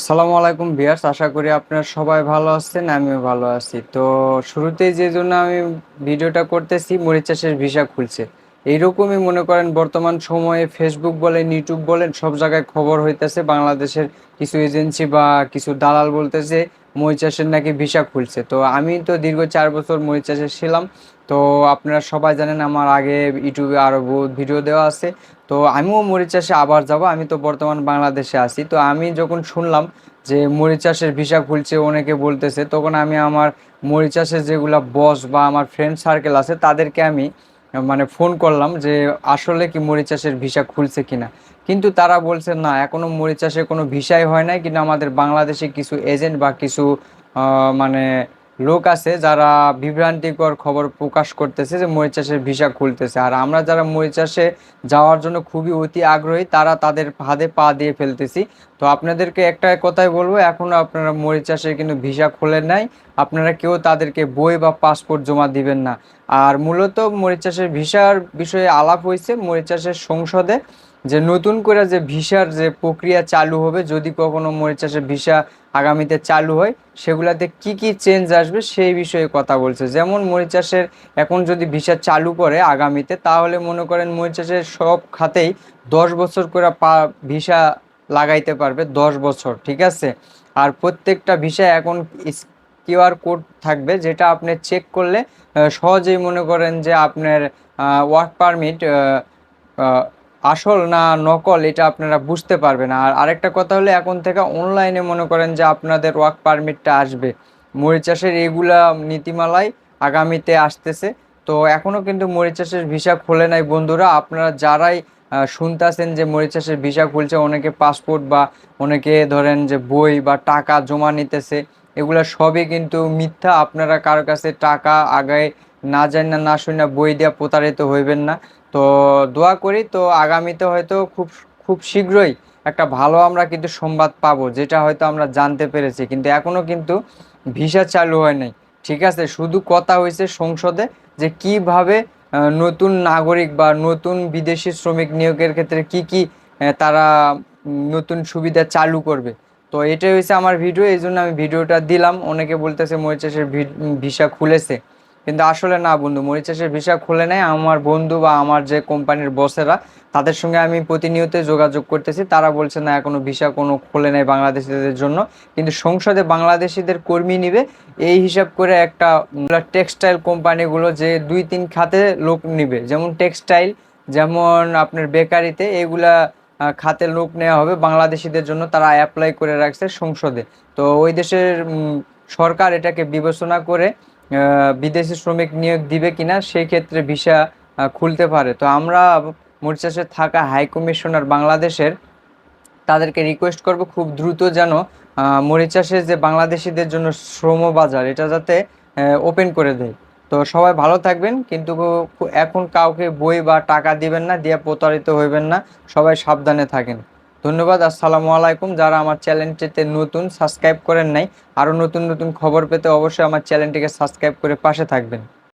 আসসালামু আলাইকুম বিয়াস আশা করি আপনারা সবাই ভালো আছেন, আমিও ভালো আছি। তো শুরুতেই যে জন্য আমি ভিডিওটা করতেছি, মরিচ চাষের ভিসা খুলছে। এইরকমই মনে করেন বর্তমান সময়ে ফেসবুক বলেন ইউটিউব বলেন, সব জায়গায় খবর হইতেছে, বাংলাদেশের কিছু এজেন্সি বা কিছু দালাল বলতেছে মরিচ চাষের নাকি ভিসা খুলছে। তো আমি তো দীর্ঘ চার বছর মরিচ চাষে ছিলাম, তো আপনারা সবাই জানেন আমার আগে ইউটিউবে আরও বহুত ভিডিও দেওয়া আছে। তো আমিও মরিচ চাষে আবার যাব, আমি তো বর্তমান বাংলাদেশে আছি। তো আমি যখন শুনলাম যে মরিচ চাষের ভিসা খুলছে, অনেকে বলতেছে, তখন আমি আমার মরিচ চাষের যেগুলা বস বা আমার ফ্রেন্ড সার্কেল আছে, তাদেরকে আমি মানে ফোন করলাম যে, আসলে কি মরিচ চাষের ভিসা খুলছে কিনা? কিন্তু তারা বলছে, না, এখনও মরিচ চাষের কোনো ভিসাই হয় নাই কিন্তু আমাদের বাংলাদেশে কিছু এজেন্ট বা কিছু মানে লোক আছে যারা বিভ্রান্তিকর খবর প্রকাশ করতেছে যে মরিচ চাষের ভিসা খুলতেছে। আর আমরা যারা মরিচ চাষে যাওয়ার জন্য খুবই অতি আগ্রহী, তারা তাদের হাতে পা দিয়ে ফেলতেছি। তো আপনাদেরকে একটা কথাই বলব এখনও আপনারা মরিচ চাষের কিন্তু ভিসা খোলেন নাই। আপনারা কেউ তাদেরকে বই বা পাসপোর্ট জমা দিবেন না। আর মূলত মরিচ চাষের ভিসার বিষয়ে আলাপ হয়েছে মরিচ চাষের সংসদে। যে নতুন করে যে ভিসার যে প্রক্রিয়া চালু হবে, যদি কখনো মরিচ চাষের ভিসা আগামীতে চালু হয়, সেগুলাতে কি কি চেঞ্জ আসবে সেই বিষয়ে কথা বলছে। যেমন মরিচ চাষের এখন যদি ভিসা চালু করে আগামীতে, তাহলে মনে করেন মরিচ চাষের সব খাতেই দশ বছর করে পা ভিসা লাগাইতে পারবে দশ বছর, ঠিক আছে? আর প্রত্যেকটা ভিসা এখন কিউআর কোড থাকবে, যেটা আপনি চেক করলে সহজেই মনে করেন যে আপনার ওয়ার্ক পারমিট আসল না নকল, এটা আপনারা বুঝতে পারবেন। আর আরেকটা কথা হলো, এখন থেকে অনলাইনে মনে করেন যে আপনাদের ওয়ার্ক পারমিটটা আসবে। মরিচ চাষের এগুলা নীতিমালায় আগামীতে আসতেছে। তো এখনও কিন্তু মরিচ চাষের ভিসা খোলে নাই বন্ধুরা। আপনারা যারাই শুনতেছেন যে মরিচ চাষের ভিসা খুলছে, অনেকে পাসপোর্ট বা অনেকে ধরেন যে বই বা টাকা জমা নিতেছে, এগুলো সবই কিন্তু মিথ্যা। আপনারা কারও কাছে টাকা আগায় না জানি না না শুনে বই দিয়ে প্রতারিত হইবেন না। তো দোয়া করি, তো আগামীতে হয়তো খুব খুব শীঘ্রই একটা ভালো আমরা কিন্তু সংবাদ পাবো, যেটা হয়তো আমরা জানতে পেরেছি। কিন্তু এখনও কিন্তু ভিসা চালু হয় নাই। ঠিক আছে? শুধু কথা হয়েছে সংসদে যে কীভাবে নতুন নাগরিক বা নতুন বিদেশি শ্রমিক নিয়োগের ক্ষেত্রে কি কি তারা নতুন সুবিধা চালু করবে। তো এটাই হয়েছে আমার ভিডিও এই জন্য আমি ভিডিওটা দিলাম। অনেকে বলতেছে মরিচাষের ভিসা খুলেছে। কিন্তু আসলে না, বন্ধু। মরিচ চাষের ভিসা খুলে নেয় আমার বন্ধু বা আমার যে কোম্পানির বসেরা। তাদের সঙ্গে আমি প্রতিনিয়ত যোগাযোগ করতেছি। তারা বলছে, না, এখনও ভিসা কোনো খুলে নেয় বাংলাদেশিদের জন্য। কিন্তু সংসদে বাংলাদেশিদের কর্মী নিবে। এই হিসাব করে একটা টেক্সটাইল কোম্পানিগুলো যে দুই তিন খাতে লোক নিবে। যেমন টেক্সটাইল, যেমন আপনার বেকারিতে, এগুলা খাতে লোক নেওয়া হবে বাংলাদেশিদের জন্য। তারা অ্যাপ্লাই করে রাখছে সংসদে। তো ওই দেশের সরকার এটাকে বিবেচনা করে বিদেশি শ্রমিক নিয়োগ দিবে কিনা, সেই ক্ষেত্রে ভিসা খুলতে পারে। তো আমরা মরিচাসে থাকা হাই কমিশনার বাংলাদেশের, তাদেরকে রিকোয়েস্ট করব খুব দ্রুত যেন মরিচাষের যে বাংলাদেশিদের জন্য শ্রম বাজার, এটা যাতে ওপেন করে দেয়। তো সবাই ভালো থাকবেন, কিন্তু এখন কাউকে বই বা টাকা দিবেন না, দিয়ে প্রতারিত হইবেন না, সবাই সাবধানে থাকেন। ধন্যবাদ, আসসালামু আলাইকুম। যারা আমার চ্যানেলটিতে নতুন, সাবস্ক্রাইব করেন নাই, আরও নতুন নতুন খবর পেতে অবশ্যই আমার চ্যানেলটিকে সাবস্ক্রাইব করে পাশে থাকবেন।